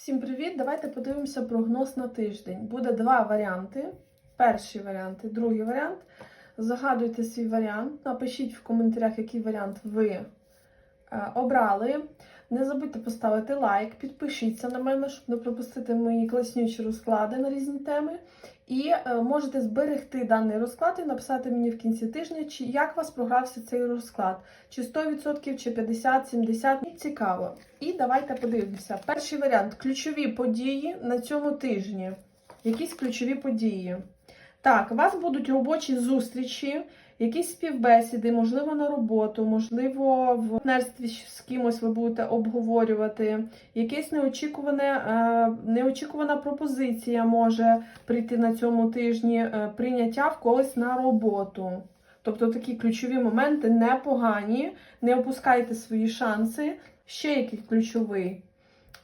Всім привіт! Давайте подивимося прогноз на тиждень. Буде два варіанти. Перший варіант і другий варіант. Загадуйте свій варіант, напишіть в коментарях, який варіант ви е, обрали. Не забудьте поставити лайк, підпишіться на мене, щоб не пропустити мої класнючі розклади на різні теми. І е, можете зберегти даний розклад і написати мені в кінці тижня, чи як вас програвся цей розклад. Чи 100%, чи 50%, 70%. Цікаво. І давайте подивимося. Перший варіант ключові події на цьому тижні. Якісь ключові події. Так, у вас будуть робочі зустрічі, якісь співбесіди, можливо, на роботу, можливо, в партнерстві з кимось ви будете обговорювати. Якась неочікуване, е, неочікувана пропозиція може прийти на цьому тижні, е, прийняття в когось на роботу. Тобто такі ключові моменти непогані, не опускайте свої шанси. Ще який ключовий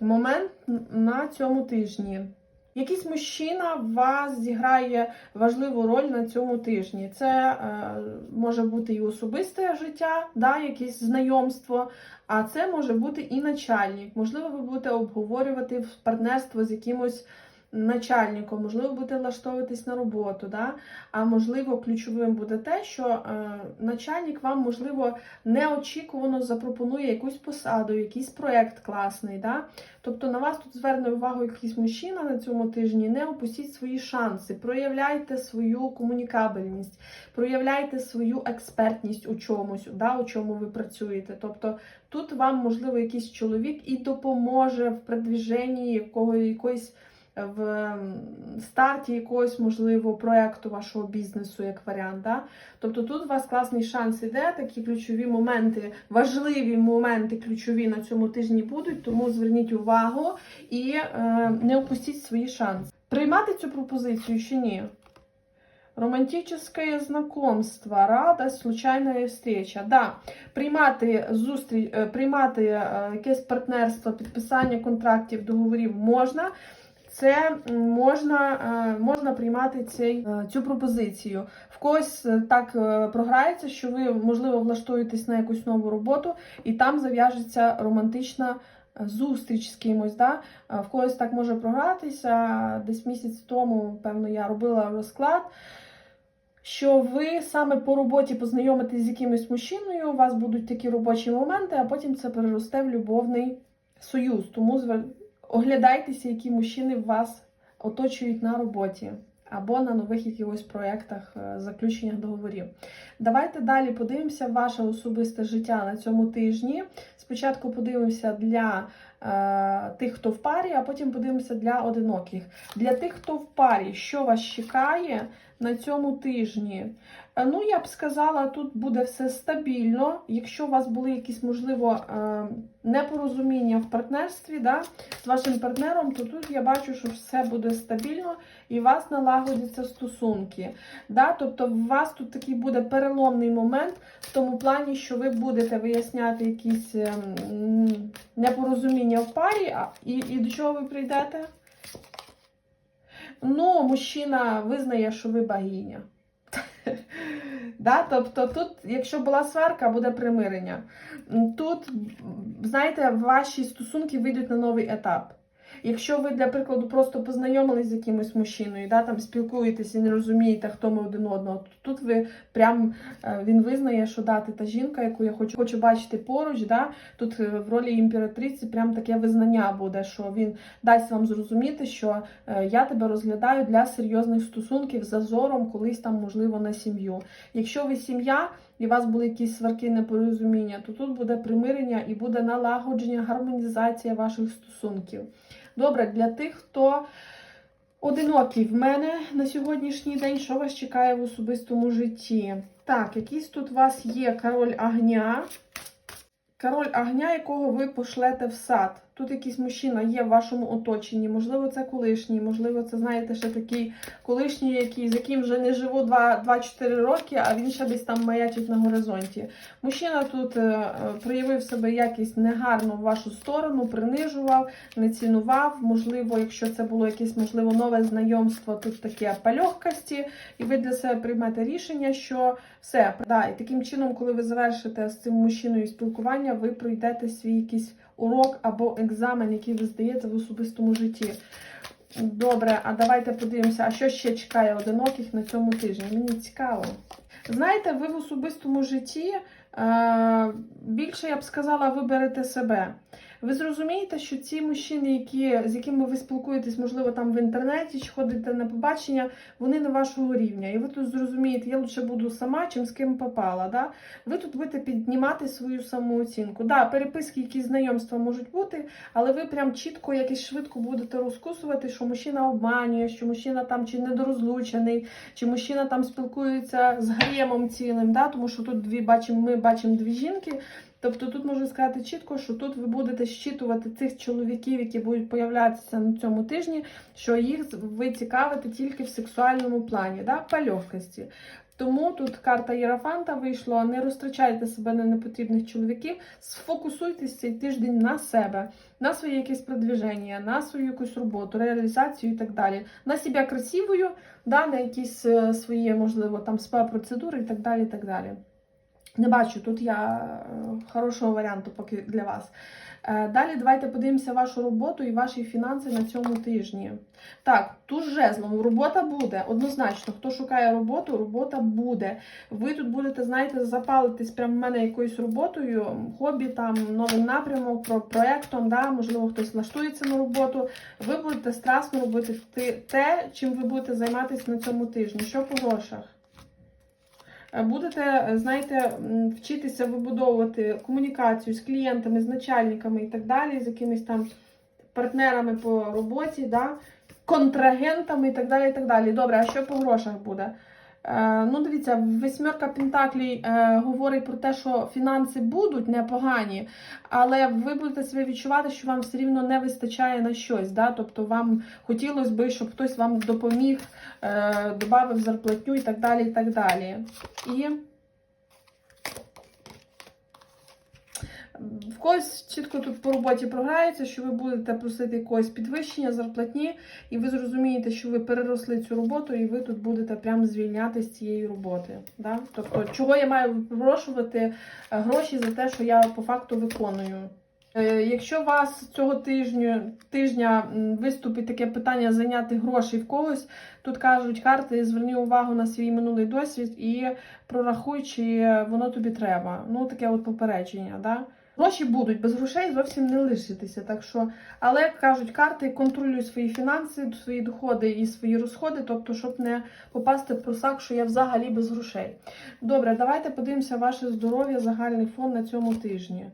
момент на цьому тижні. Якийсь мужчина в вас зіграє важливу роль на цьому тижні. Це е, може бути і особисте життя, да, якесь знайомство, а це може бути і начальник. Можливо, ви будете обговорювати партнерство з якимось начальником, можливо, будете влаштовуватись на роботу. Да? А можливо, ключовим буде те, що е, начальник вам, можливо, неочікувано запропонує якусь посаду, якийсь проєкт класний. Да? Тобто на вас тут зверне увагу якийсь мужчина на цьому тижні, не опустіть свої шанси, проявляйте свою комунікабельність, проявляйте свою експертність у чомусь, да, у чому ви працюєте. Тобто тут вам, можливо, якийсь чоловік і допоможе в продвіженні якого, якоїсь в старті якогось, можливо, проєкту вашого бізнесу, як варіант. Да? Тобто тут у вас класний шанс іде, такі ключові моменти, важливі моменти ключові на цьому тижні будуть, тому зверніть увагу і е, не опустіть свої шанси. Приймати цю пропозицію чи ні? Романтическое знакомство, радость, случайна встреча. Да, приймати зустріч, е, приймати е, якесь партнерство, підписання контрактів, договорів можна. Це можна, е, можна приймати цей, е, цю пропозицію. В когось е, так програється, що ви, можливо, влаштуєтесь на якусь нову роботу, і там зав'яжеться романтична зустріч з кимось. Да? В когось так може програтися. Десь місяць тому, певно, я робила розклад. Що ви саме по роботі познайомитесь з якимось мужчиною, у вас будуть такі робочі моменти, а потім це переросте в любовний союз. Тому оглядайтеся, які мужчини вас оточують на роботі або на нових якихось проєктах, е, заключеннях договорів. Давайте далі подивимося ваше особисте життя на цьому тижні. Спочатку подивимося для е, тих, хто в парі, а потім подивимося для одиноких. Для тих, хто в парі, що вас чекає на цьому тижні? Е, Ну, я б сказала, тут буде все стабільно. Якщо у вас були якісь, можливо, е, непорозуміння в партнерстві да, з вашим партнером, то тут я бачу, що все буде стабільно і у вас налагодяться стосунки. Да? Тобто, у вас тут такий буде переломний момент в тому плані, що ви будете виясняти якісь ем, непорозуміння в парі, і, і до чого ви прийдете? Ну, мужчина визнає, що ви богиня. Да? Тобто тут, якщо була сварка, буде примирення. Тут, знаєте, ваші стосунки вийдуть на новий етап. Якщо ви, для прикладу, просто познайомились з якимось мужчиною, да, там спілкуєтесь і не розумієте, хто ми один одного, то тут ви прям е, він визнає, що да, ти та жінка, яку я хочу, хочу бачити поруч. Да, тут е, в ролі імператриці прям таке визнання буде, що він дасть вам зрозуміти, що е, я тебе розглядаю для серйозних стосунків з зазором, колись там, можливо, на сім'ю. Якщо ви сім'я і у вас були якісь сварки, непорозуміння, то тут буде примирення і буде налагодження, гармонізація ваших стосунків. Добре, для тих, хто одинокий в мене на сьогоднішній день, що вас чекає в особистому житті? Так, якийсь тут у вас є король огня. Король огня, якого ви пошлете в сад. Тут якийсь мужчина є в вашому оточенні. Можливо, це колишній, можливо, це, знаєте, ще такий колишній, який, з яким вже не живу 2-4 роки, а він ще десь там маячить на горизонті. Мужчина тут е, е, проявив себе якось негарно в вашу сторону, принижував, не цінував. Можливо, якщо це було якесь можливо нове знайомство, тут таке по легкості, і ви для себе приймете рішення, що все, да, і таким чином, коли ви завершите з цим мужчиною спілкування, ви пройдете свій якийсь урок або екзамен, який ви здаєте в особистому житті. Добре, а давайте подивимося, а що ще чекає одиноких на цьому тижні? Мені цікаво. Знаєте, ви в особистому житті е, більше, я б сказала, виберете себе. Ви зрозумієте, що ці мужчини, які, з якими ви спілкуєтесь, можливо, там в інтернеті чи ходите на побачення, вони не вашого рівня. І ви тут зрозумієте, я лише буду сама, чим з ким попала. Да? Ви тут будете піднімати свою самооцінку. Да, переписки, якісь знайомства можуть бути, але ви прям чітко, якось швидко будете розкусувати, що мужчина обманює, що мужчина там чи недорозлучений, чи мужчина там спілкується з гремом цілим, да? тому що тут дві бачимо, ми бачимо дві жінки. Тобто тут можу сказати чітко, що тут ви будете щитувати цих чоловіків, які будуть появлятися на цьому тижні, що їх ви цікавите тільки в сексуальному плані, да? по легкості. Тому тут карта Єрафанта вийшла. Не розтрачайте себе на непотрібних чоловіків, сфокусуйтесь цей тиждень на себе, на своє якесь продвіження, на свою якусь роботу, реалізацію і так далі. На себе красивою, да, на якісь е, свої, можливо, там спа-процедури і так далі. і так далі. Не бачу, тут я е, хорошого варіанту поки для вас. Е, Далі давайте подивимося вашу роботу і ваші фінанси на цьому тижні. Так, тут жезлом робота буде, однозначно. Хто шукає роботу, робота буде. Ви тут будете, знаєте, запалитись прямо в мене якоюсь роботою, хобі, там, новим напрямом, про проектом, да, можливо, хтось влаштується на роботу. Ви будете страстно робити те, чим ви будете займатися на цьому тижні. Що по грошах? Е, Будете, е, знаєте, вчитися вибудовувати комунікацію з клієнтами, з начальниками і так далі, з якимись там партнерами по роботі, да? контрагентами і так далі. і так далі. Добре, а що по грошах буде? Е, ну, дивіться, восьмерка Пентаклій е, говорить про те, що фінанси будуть непогані, але ви будете себе відчувати, що вам все рівно не вистачає на щось. Да? Тобто вам хотілося б, щоб хтось вам допоміг, е, додав зарплатню і так далі. І так далі. І в когось чітко тут по роботі програється, що ви будете просити якогось підвищення зарплатні, і ви зрозумієте, що ви переросли цю роботу, і ви тут будете прямо звільняти з цієї роботи. Да? Тобто, чого я маю випрошувати е, гроші за те, що я по факту виконую. Е, Якщо вас цього тижню, тижня виступить таке питання зайняти гроші в когось, тут кажуть карти, зверни увагу на свій минулий досвід і прорахуй, чи воно тобі треба. Ну, таке от попередження. Да? Гроші будуть, без грошей зовсім не лишитися. Так що, але як кажуть карти, контролюй свої фінанси, свої доходи і свої розходи, тобто, щоб не попасти в просак, що я взагалі без грошей. Добре, давайте подивимося ваше здоров'я, загальний фон на цьому тижні.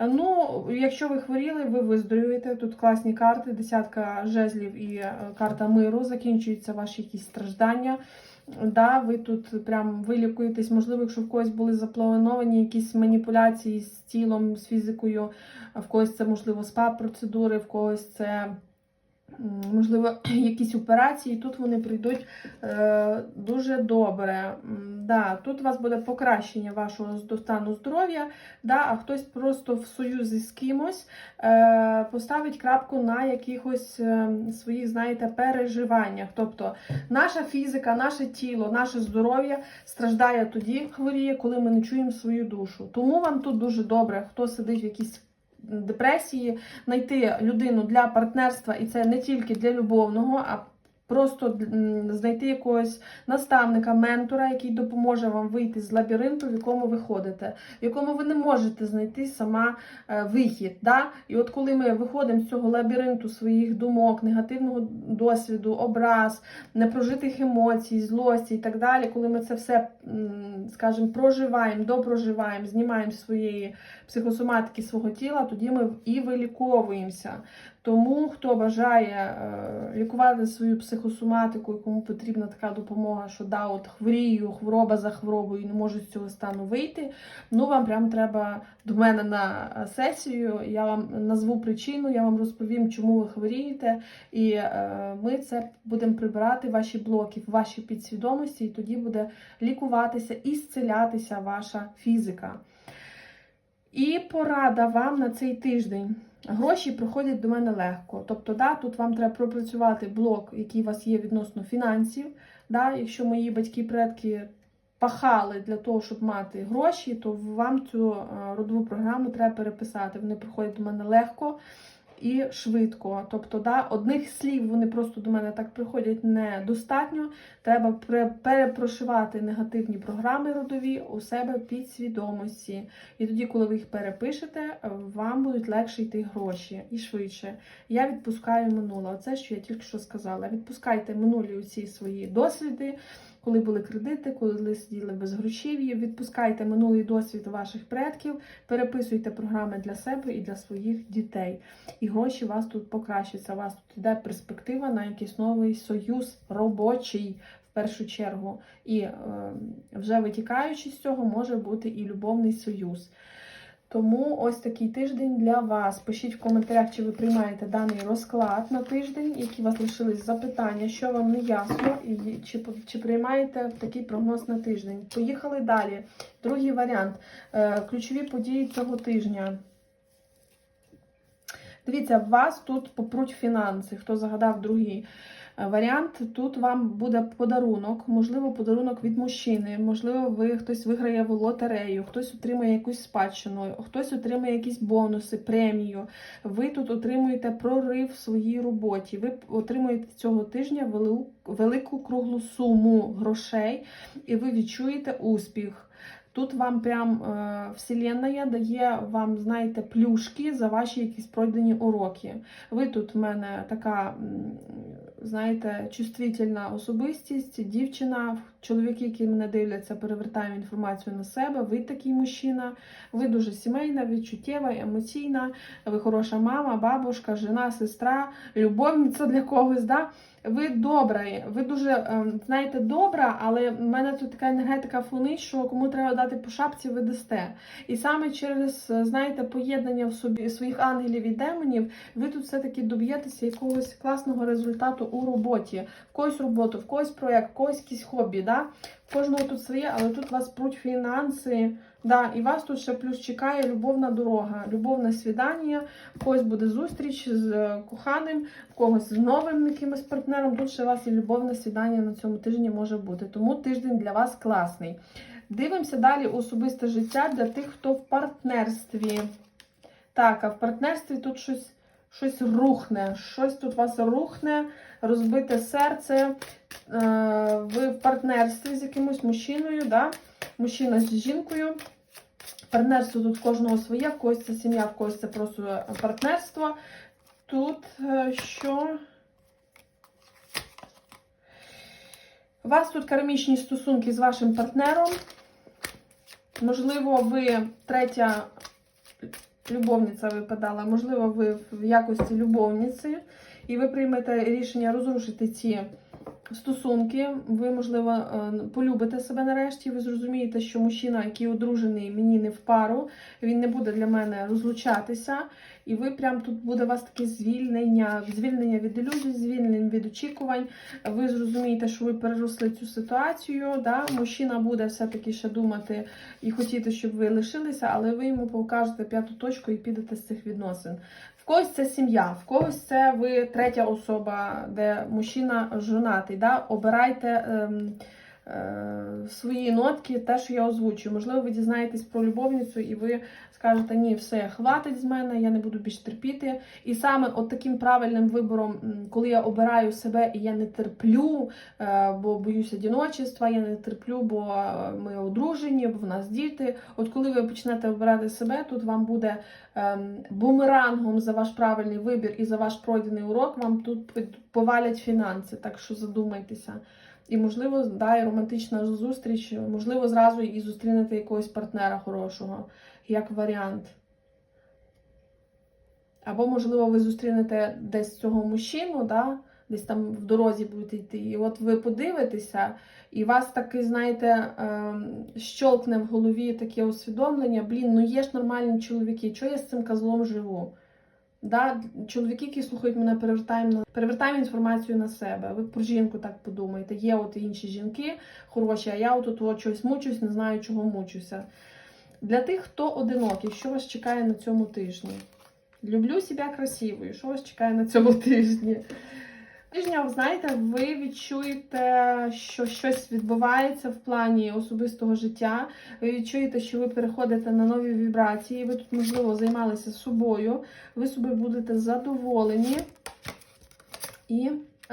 Ну, якщо ви хворіли, ви виздоровієте. Тут класні карти, десятка жезлів і е, карта миру. Закінчуються ваші якісь страждання. Да, ви тут прям вилікуєтесь, можливо, якщо в когось були заплановані якісь маніпуляції з тілом, з фізикою, в когось це, можливо, спа-процедури, в когось це. Можливо, якісь операції, тут вони прийдуть е, дуже добре. Да, тут у вас буде покращення вашого стану здоров'я, да, а хтось просто в союзі з кимось е, поставить крапку на якихось е, своїх, знаєте, переживаннях. Тобто наша фізика, наше тіло, наше здоров'я страждає тоді, хворіє, коли ми не чуємо свою душу. Тому вам тут дуже добре, хто сидить в якійсь депресії, знайти людину для партнерства, і це не тільки для любовного, а просто знайти якогось наставника, ментора, який допоможе вам вийти з лабіринту, в якому ви ходите, в якому ви не можете знайти сама е, вихід. Да? І от коли ми виходимо з цього лабіринту своїх думок, негативного досвіду, образ, непрожитих емоцій, злості і так далі, коли ми це все, скажімо, проживаємо, допроживаємо, знімаємо своєї психосоматики свого тіла, тоді ми і виліковуємося. Тому, хто бажає е, лікувати свою психосоматику, кому потрібна така допомога, що да, от хворію, хвороба за хворобою, і не можу з цього стану вийти. Ну, вам прям треба до мене на е, сесію. Я вам назву причину, я вам розповім, чому ви хворієте, і е, ми це будемо прибирати ваші блоки в вашій підсвідомості, і тоді буде лікуватися і зцілятися ваша фізика. І порада вам на цей тиждень. Гроші приходять до мене легко. Тобто, да, тут вам треба пропрацювати блок, який у вас є відносно фінансів. Да, якщо мої батьки-предки пахали для того, щоб мати гроші, то вам цю е, родову програму треба переписати. Вони приходять до мене легко і швидко. Тобто, да, одних слів вони просто до мене так приходять недостатньо. Треба перепрошивати негативні програми родові у себе під свідомості. І тоді, коли ви їх перепишете, вам будуть легше йти гроші і швидше. Я відпускаю минуле. Оце, що я тільки що сказала. Відпускайте минулі усі свої досліди, коли були кредити, коли сиділи без грошів'ї. Відпускайте минулий досвід ваших предків, переписуйте програми для себе і для своїх дітей. І гроші вас тут покращаться. У вас тут йде перспектива на якийсь новий союз робочий. Першу чергу, і е, вже витікаючи з цього, може бути і любовний союз. Тому ось такий тиждень для вас. Пишіть в коментарях, чи ви приймаєте даний розклад на тиждень, які у вас лишились запитання, що вам не ясно, і чи, чи приймаєте такий прогноз на тиждень. Поїхали далі. Другий варіант. Е, Ключові події цього тижня. Дивіться, вас тут попруть фінанси. Хто загадав другий варіант, тут вам буде подарунок, можливо, подарунок від мужчини, можливо, ви хтось виграє в лотерею, хтось отримає якусь спадщину, хтось отримає якісь бонуси, премію. Ви тут отримуєте прорив в своїй роботі. Ви отримуєте цього тижня велику, круглу суму грошей, і ви відчуєте успіх. Тут вам прям е, Вселенная дає вам, знаєте, плюшки за ваші якісь пройдені уроки. Ви тут в мене така, знаєте, чувствительна особистість, дівчина, чоловіки, які мене дивляться, перевертаємо інформацію на себе. Ви такий мужчина, ви дуже сімейна, відчуттєва, емоційна, ви хороша мама, бабушка, жена, сестра, любовниця для когось. Да? Ви добра, ви дуже ем, знаєте, добра, але в мене тут така енергетика фонить, що кому треба дати по шапці, ви дасте. І саме через е, знаєте, поєднання в собі своїх ангелів і демонів, ви тут все-таки доб'єтеся якогось класного результату у роботі, в когось роботу, в когось проєкт, в когось якісь хобі. Да? В кожного тут своє, але тут вас пруть фінанси. Да, і вас тут ще плюс чекає любовна дорога, любовне свідання, когось буде зустріч з е, коханим, в когось з новим якимось партнером. Тут ще у вас і любовне свідання на цьому тижні може бути. Тому тиждень для вас класний. Дивимося далі особисте життя для тих, хто в партнерстві. Так, а в партнерстві тут щось щось рухне, щось тут вас рухне, розбите серце. Е, Ви в партнерстві з якимось мужчиною, да? мужчина з жінкою. Партнерство тут кожного своє, в когось це сім'я, в когось це просто партнерство. Тут е, що? У вас тут кармічні стосунки з вашим партнером. Можливо, ви третя любовниця випадала, можливо, ви в якості любовниці, і ви приймете рішення розрушити ці стосунки. Ви, можливо, е, полюбите себе нарешті. Ви зрозумієте, що мужчина, який одружений, мені не в пару, він не буде для мене розлучатися. І ви прям тут буде у вас таке звільнення, звільнення від ілюзій, звільнення від очікувань. Ви зрозумієте, що ви переросли цю ситуацію. Да? Мужчина буде все-таки ще думати і хотіти, щоб ви лишилися, але ви йому покажете п'яту точку і підете з цих відносин. Когось це сім'я, в когось це ви третя особа, де мужчина жонатий. Да? Обирайте. Ем, Свої нотки, те, що я озвучую. Можливо, ви дізнаєтесь про любовницю, і ви скажете, ні, все, хватить з мене, я не буду більше терпіти. І саме от таким правильним вибором, коли я обираю себе і я не терплю, е, бо боюсь одиночества, я не терплю, бо е, ми одружені, бо в нас діти. От коли ви почнете обирати себе, тут вам буде ем, бумерангом за ваш правильний вибір і за ваш пройдений урок, вам тут повалять фінанси, так що задумайтеся. І, можливо, да, і романтична зустріч, можливо, зразу і зустрінете якогось партнера хорошого, як варіант. Або, можливо, ви зустрінете десь цього мужчину, да, десь там в дорозі будете йти. І от ви подивитеся, і вас таки, знаєте, ем, щолкне в голові таке усвідомлення: блін, ну є ж нормальні чоловіки, чого я з цим козлом живу? Да, чоловіки, які слухають мене, перевертаємо на перевертаємо інформацію на себе. Ви про жінку так подумаєте. Є от інші жінки хороші, а я от от чогось мучусь, не знаю, чого мучуся. Для тих, хто одинокий, що вас чекає на цьому тижні? Люблю себе красивою. Що вас чекає на цьому тижні? Тижня, знаєте, ви відчуєте, що щось відбувається в плані особистого життя. Ви відчуєте, що ви переходите на нові вібрації. Ви тут, можливо, займалися собою. Ви собі будете задоволені. І,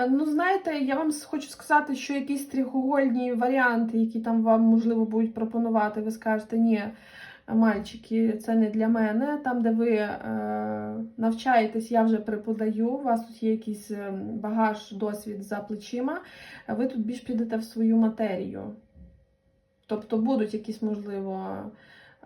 ну, знаєте, я вам хочу сказати, що якісь трихогольні варіанти, які там вам, можливо, будуть пропонувати, ви скажете, ні, мальчики, це не для мене. Там, де ви е, навчаєтесь, я вже преподаю, у вас тут є якийсь е, багаж, досвід за плечима, ви тут більш підете в свою матерію. Тобто будуть якісь, можливо,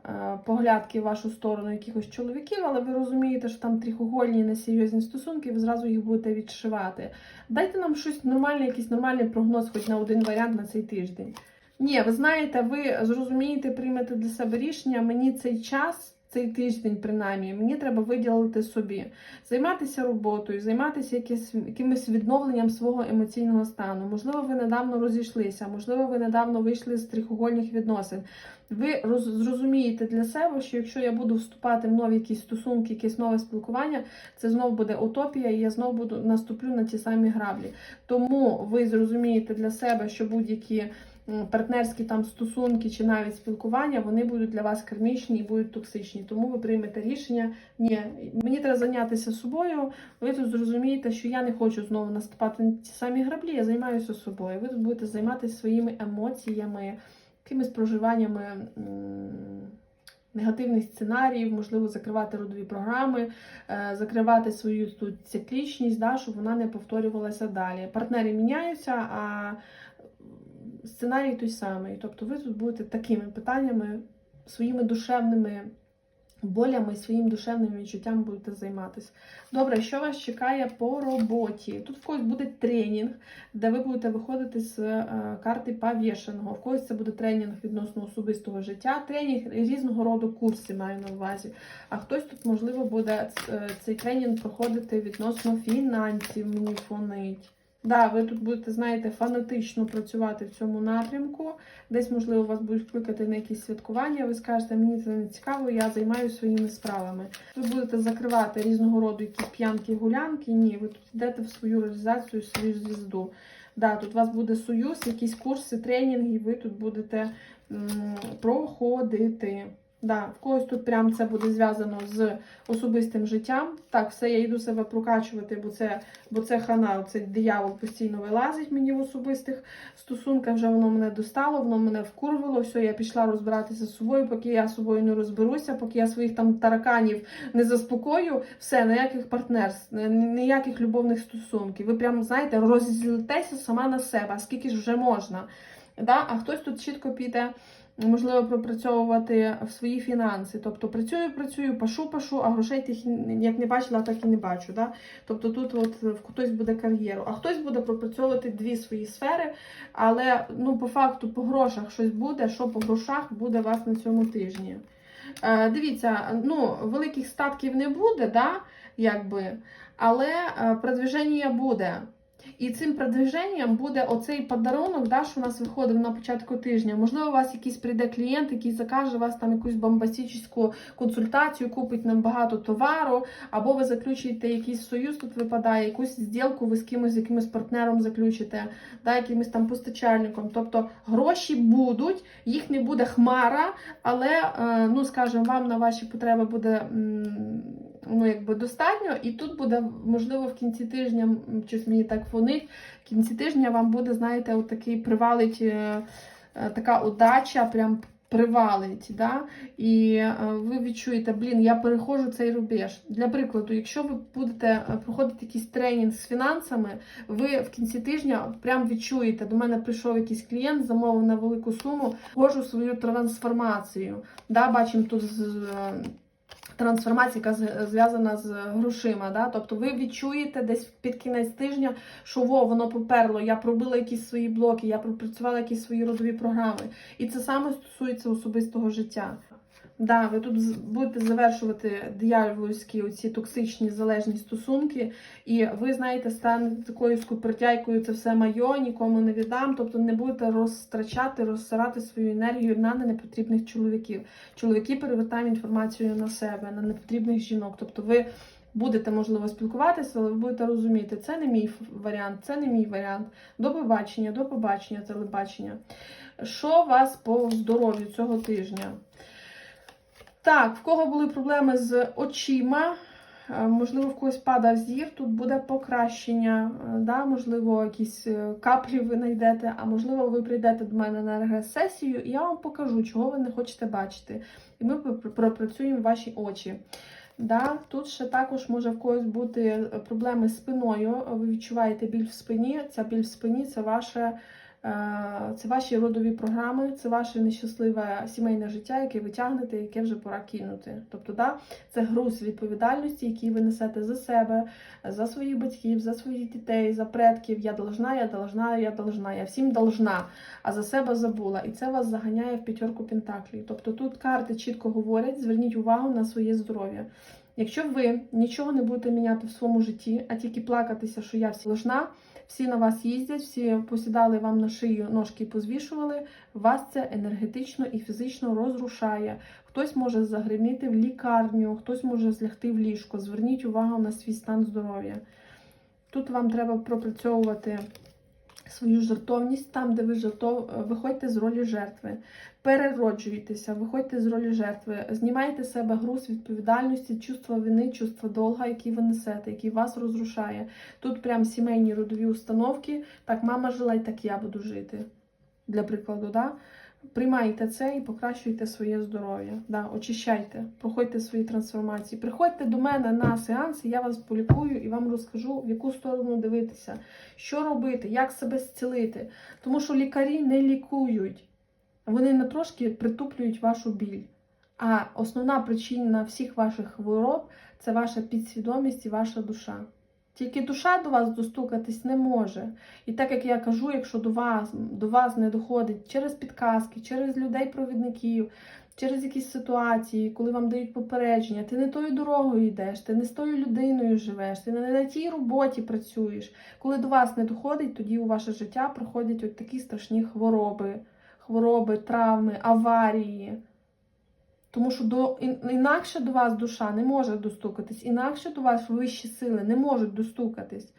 е, поглядки в вашу сторону якихось чоловіків, але ви розумієте, що там трихогольні несерйозні стосунки, ви зразу їх будете відшивати. Дайте нам щось нормальне, якийсь нормальний прогноз, хоч на один варіант на цей тиждень. Ні, ви знаєте, ви зрозумієте, приймете для себе рішення. Мені цей час, цей тиждень, принаймні, мені треба виділити собі, займатися роботою, займатися якесь, якимось відновленням свого емоційного стану. Можливо, ви недавно розійшлися, можливо, ви недавно вийшли з трихогольних відносин. Ви роз, зрозумієте для себе, що якщо я буду вступати в нові якісь стосунки, якесь нове спілкування, це знову буде утопія, і я знову буду наступлю на ті самі граблі. Тому ви зрозумієте для себе, що будь-які партнерські там стосунки чи навіть спілкування, вони будуть для вас кармічні і будуть токсичні. Тому ви приймете рішення. Ні, мені треба зайнятися собою. Ви тут зрозумієте, що я не хочу знову наступати на ті самі граблі, я займаюся собою. Ви тут будете займатися своїми емоціями, якимись проживаннями. Негативних сценаріїв, можливо, закривати родові програми, е, закривати свою тут циклічність, да, щоб вона не повторювалася далі. Партнери міняються, а сценарій той самий. Тобто ви тут будете такими питаннями, своїми душевними болями, своїм душевним відчуттям будете займатися. Добре, що вас чекає по роботі? Тут в когось буде тренінг, де ви будете виходити з е, карти повішеного. В когось це буде тренінг відносно особистого життя, тренінг різного роду курси маю на увазі. А хтось тут, можливо, буде е, цей тренінг проходити відносно фінансів, мені фонить. Да, ви тут будете, знаєте, фанатично працювати в цьому напрямку. Десь, можливо, вас будуть кликати на якісь святкування. Ви скажете, мені це не цікаво, я займаюся своїми справами. Ви будете закривати різного роду якісь п'янки, гулянки. Ні, ви тут йдете в свою реалізацію, в свою звізду. Да, тут у вас буде союз, якісь курси, тренінги, ви тут будете м, проходити. Да, в когось тут прям це буде зв'язано з особистим життям. Так, все, я йду себе прокачувати, бо це, бо це хана, цей диявол постійно вилазить мені в особистих стосунках. Вже воно мене достало, воно мене вкурвало. Все, я пішла розбиратися з собою, поки я з собою не розберуся, поки я своїх там тараканів не заспокою. Все, ніяких партнерств, ніяких любовних стосунків. Ви прям знаєте, розлітеся сама на себе, скільки ж вже можна. Да? А хтось тут чітко піде можливо пропрацьовувати в свої фінанси. Тобто працюю, працюю, пашу, пашу, а грошей тих як не бачила, так і не бачу. Да? Тобто тут от хтось буде кар'єру, а хтось буде пропрацьовувати дві свої сфери, але ну, по факту по грошах щось буде, що по грошах буде вас на цьому тижні. Е, дивіться, ну, великих статків не буде, да? якби, але е, продвиження буде. І цим продвиженням буде оцей подарунок, да, що у нас виходив на початку тижня. Можливо, у вас якийсь прийде клієнт, який закаже вас там якусь бомбастичну консультацію, купить нам багато товару, або ви заключите якийсь союз, тут випадає, якусь зділку ви з кимось, якимось партнером заключите, да, якимось там постачальником. Тобто гроші будуть, їх не буде хмара, але, е, ну, скажімо, вам на ваші потреби буде. Ну, якби достатньо, і тут буде, можливо, в кінці тижня, щось мені так фонить, в кінці тижня вам буде, знаєте, от такий привалить е, е, така удача, прям привалить. Да? І е, ви відчуєте, блін, я переходжу цей рубеж. Для прикладу, якщо ви будете проходити якийсь тренінг з фінансами, ви в кінці тижня прям відчуєте, до мене прийшов якийсь клієнт, замовив на велику суму, вхожу свою трансформацію. Да? Бачимо тут Трансформація, яка зв'язана з грошима, да? тобто ви відчуєте десь під кінець тижня, що во, воно поперло, я пробила якісь свої блоки, я пропрацювала якісь свої родові програми. І це саме стосується особистого життя. Да, ви тут будете завершувати диявольські оці токсичні залежні стосунки, і ви знаєте, станете такою скупертяйкою, це все майо, нікому не віддам. Тобто не будете розтрачати, розсирати свою енергію на непотрібних чоловіків. Чоловіки перевертають інформацію на себе, на непотрібних жінок. Тобто ви будете, можливо, спілкуватися, але ви будете розуміти, це не мій варіант, це не мій варіант. До побачення, до побачення, телебачення. Що вас по здоров'ю цього тижня? Так, в кого були проблеми з очима? Е, Можливо, в когось падав зір, тут буде покращення, е, да? можливо, якісь е, каплі ви знайдете, а можливо, ви прийдете до мене на регрес-сесію, і я вам покажу, чого ви не хочете бачити. І ми пропрацюємо ваші очі. Да? Тут ще також може в когось бути проблеми з спиною. Ви відчуваєте біль в спині. Ця біль в спині це ваше. Е, Це ваші родові програми, це ваше нещасливе сімейне життя, яке ви тягнете, яке вже пора кинути. Тобто, да, це груз відповідальності, який ви несете за себе, за своїх батьків, за своїх дітей, за предків. Я должна, я должна, я должна, я всім должна, а за себе забула. І це вас заганяє в п'ятерку пентаклів. Тобто тут карти чітко говорять: зверніть увагу на своє здоров'я. Якщо ви нічого не будете міняти в своєму житті, а тільки плакатися, що я всі должна, всі на вас їздять, всі посідали вам на шию, ножки позвішували, вас це енергетично і фізично розрушає. Хтось може загриміти в лікарню, хтось може злягти в ліжко. Зверніть увагу на свій стан здоров'я. Тут вам треба пропрацьовувати свою жертовність там, де ви жертов... виходьте з ролі жертви, перероджуйтеся, виходьте з ролі жертви, знімайте з себе груз відповідальності, чувство вини, чувство долга, які ви несете, який вас розрушає. Тут прям сімейні родові установки. Так, мама жила, і так я буду жити. Для прикладу, да? Приймайте це і покращуйте своє здоров'я. Да, очищайте, проходьте свої трансформації. Приходьте до мене на сеанси, я вас полікую і вам розкажу, в яку сторону дивитися, що робити, як себе зцілити. Тому що лікарі не лікують, вони на трошки притуплюють вашу біль. А основна причина всіх ваших хвороб це ваша підсвідомість і ваша душа. Тільки душа до вас достукатись не може. І так як я кажу, якщо до вас, до вас не доходить через підказки, через людей-провідників, через якісь ситуації, коли вам дають попередження, ти не тою дорогою йдеш, ти не з тою людиною живеш, ти не на тій роботі працюєш. Коли до вас не доходить, тоді у ваше життя приходять от такі страшні хвороби, хвороби, травми, аварії. Тому що до, інакше до вас душа не може достукатись, інакше до вас вищі сили не можуть достукатись.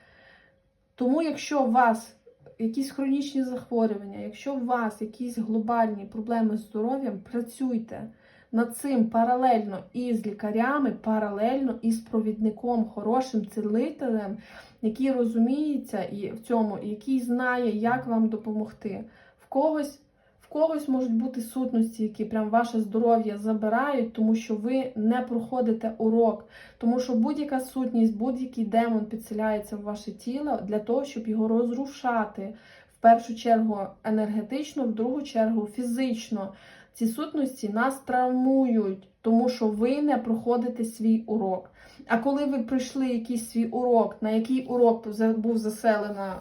Тому, якщо у вас якісь хронічні захворювання, якщо у вас якісь глобальні проблеми з здоров'ям, працюйте над цим паралельно із лікарями, паралельно із провідником, хорошим цілителем, який розуміється і в цьому, і який знає, як вам допомогти. В когось в когось можуть бути сутності, які прям ваше здоров'я забирають, тому що ви не проходите урок. Тому що будь-яка сутність, будь-який демон підселяється в ваше тіло для того, щоб його розрушати. В першу чергу енергетично, в другу чергу фізично. Ці сутності нас травмують, тому що ви не проходите свій урок. А коли ви пройшли якийсь свій урок, на який урок був заселена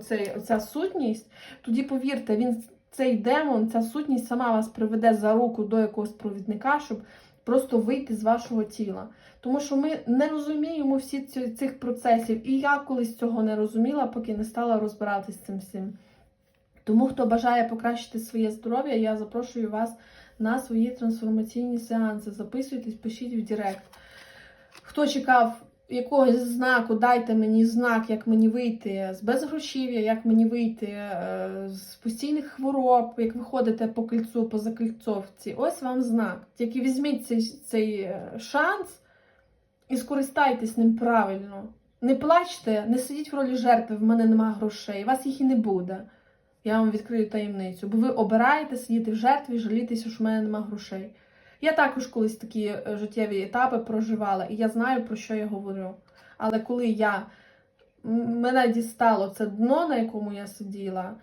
е, оця сутність, тоді повірте, він цей демон, ця сутність сама вас приведе за руку до якогось провідника, щоб просто вийти з вашого тіла. Тому що ми не розуміємо всі цих процесів. І я колись цього не розуміла, поки не стала розбиратися з цим всім. Тому, хто бажає покращити своє здоров'я, я запрошую вас на свої трансформаційні сеанси. Записуйтесь, пишіть в Директ. Хто чекав якогось знаку, дайте мені знак, як мені вийти з безгрошів'я, як мені вийти е, з постійних хвороб, як ви ходите по кільцу, по закільцовці. Ось вам знак. Тільки візьміть цей, цей е, шанс і скористайтесь ним правильно. Не плачте, не сидіть в ролі жертви, в мене немає грошей, у вас їх і не буде. Я вам відкрию таємницю, бо ви обираєте сидіти в жертві, жалітися, що в мене немає грошей. Я також колись такі е, життєві етапи проживала, і я знаю, про що я говорю. Але коли я мене дістало це дно, на якому я сиділа,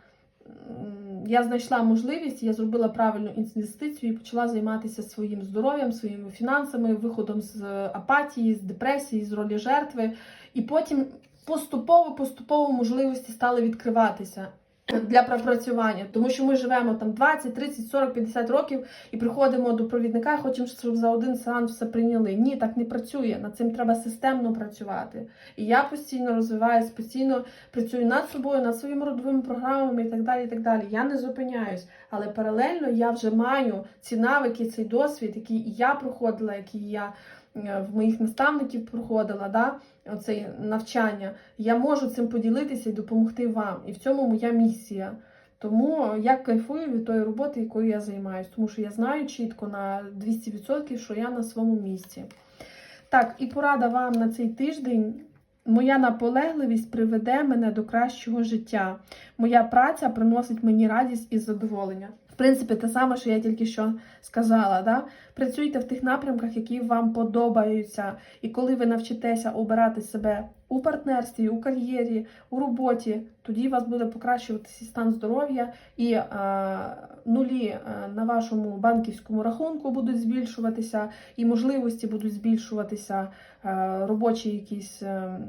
я знайшла можливість, я зробила правильну інвестицію і почала займатися своїм здоров'ям, своїми фінансами, виходом з апатії, з депресії, з ролі жертви. І потім поступово, поступово можливості стали відкриватися для пропрацювання, тому що ми живемо там 20, 30, 40, 50 років і приходимо до провідника і хочемо, щоб за один сеанс все прийняли. Ні, так не працює. Над цим треба системно працювати. І я постійно розвиваюсь, постійно працюю над собою, над своїми родовими програмами і так далі. і так далі. Я не зупиняюсь, але паралельно я вже маю ці навики, цей досвід, який і я проходила, який я в моїх наставників проходила, да, оце навчання, я можу цим поділитися і допомогти вам. І в цьому моя місія. Тому я кайфую від тої роботи, якою я займаюся, тому що я знаю чітко на 200%, що я на своєму місці. Так, і порада вам на цей тиждень. Моя наполегливість приведе мене до кращого життя. Моя праця приносить мені радість і задоволення. Принципі, те саме, що я тільки що сказала. Да? Працюйте в тих напрямках, які вам подобаються. І коли ви навчитеся обирати себе у партнерстві, у кар'єрі, у роботі, тоді у вас буде покращуватися стан здоров'я і е, нулі е, на вашому банківському рахунку будуть збільшуватися, і можливості будуть збільшуватися, е, робочі якісь. Е,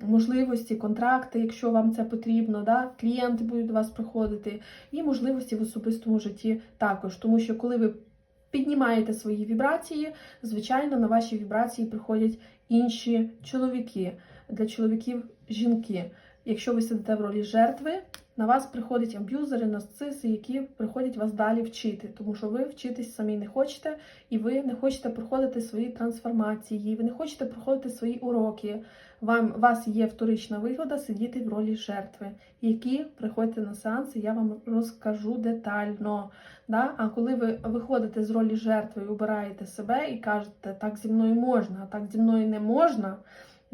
Можливості, контракти, якщо вам це потрібно, да? клієнти будуть до вас приходити, і можливості в особистому житті також. Тому що коли ви піднімаєте свої вібрації, звичайно, на ваші вібрації приходять інші чоловіки, для чоловіків жінки. Якщо ви сидите в ролі жертви, на вас приходять аб'юзери, нарциси, які приходять вас далі вчити, тому що ви вчитись самі не хочете, і ви не хочете проходити свої трансформації, ви не хочете проходити свої уроки. Вам вас є вторична вигода сидіти в ролі жертви, які приходьте на сеанси, я вам розкажу детально. Да? А коли ви виходите з ролі жертви і обираєте себе і кажете, так зі мною можна, а так зі мною не можна.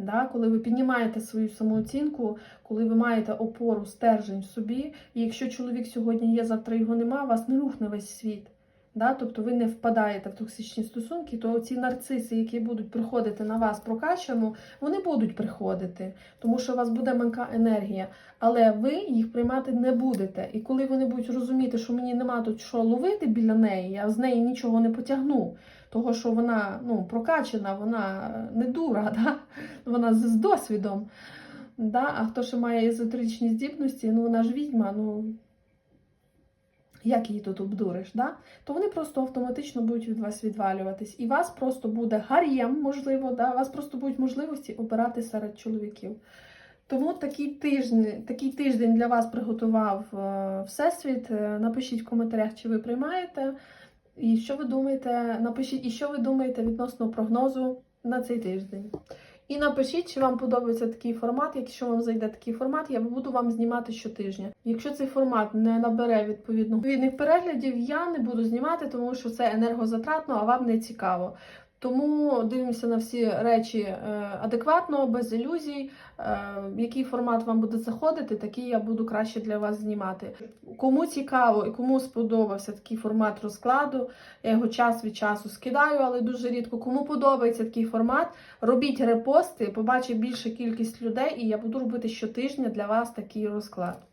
Да? Коли ви піднімаєте свою самооцінку, коли ви маєте опору, стержень в собі, і якщо чоловік сьогодні є, завтра його нема, вас не рухне весь світ. Да? Тобто ви не впадаєте в токсичні стосунки, то ці нарциси, які будуть приходити на вас прокачану, вони будуть приходити, тому що у вас буде манка енергія, але ви їх приймати не будете. І коли вони будуть розуміти, що мені нема тут що ловити біля неї, я з неї нічого не потягну, того що вона ну, прокачана, вона не дура, да? вона з, досвідом. Да? А хто ще має езотеричні здібності, ну вона ж відьма, ну як її тут обдуриш, да? то вони просто автоматично будуть від вас відвалюватись. І вас просто буде гар'єм, можливо, да? вас просто будуть можливості обирати серед чоловіків. Тому такий тиждень, такий тиждень для вас приготував е, Всесвіт. Е, Напишіть в коментарях, чи ви приймаєте. І що ви думаєте, напишіть, і що ви думаєте відносно прогнозу на цей тиждень. І напишіть, чи вам подобається такий формат. Якщо вам зайде такий формат, я буду вам знімати щотижня. Якщо цей формат не набере відповідно відповідних переглядів, я не буду знімати, тому що це енергозатратно, а вам не цікаво. Тому дивимося на всі речі е, адекватно, без ілюзій. Е, Який формат вам буде заходити, такий я буду краще для вас знімати. Кому цікаво і кому сподобався такий формат розкладу, я його час від часу скидаю, але дуже рідко. Кому подобається такий формат, робіть репости, побачить більша кількість людей, і я буду робити щотижня для вас такий розклад.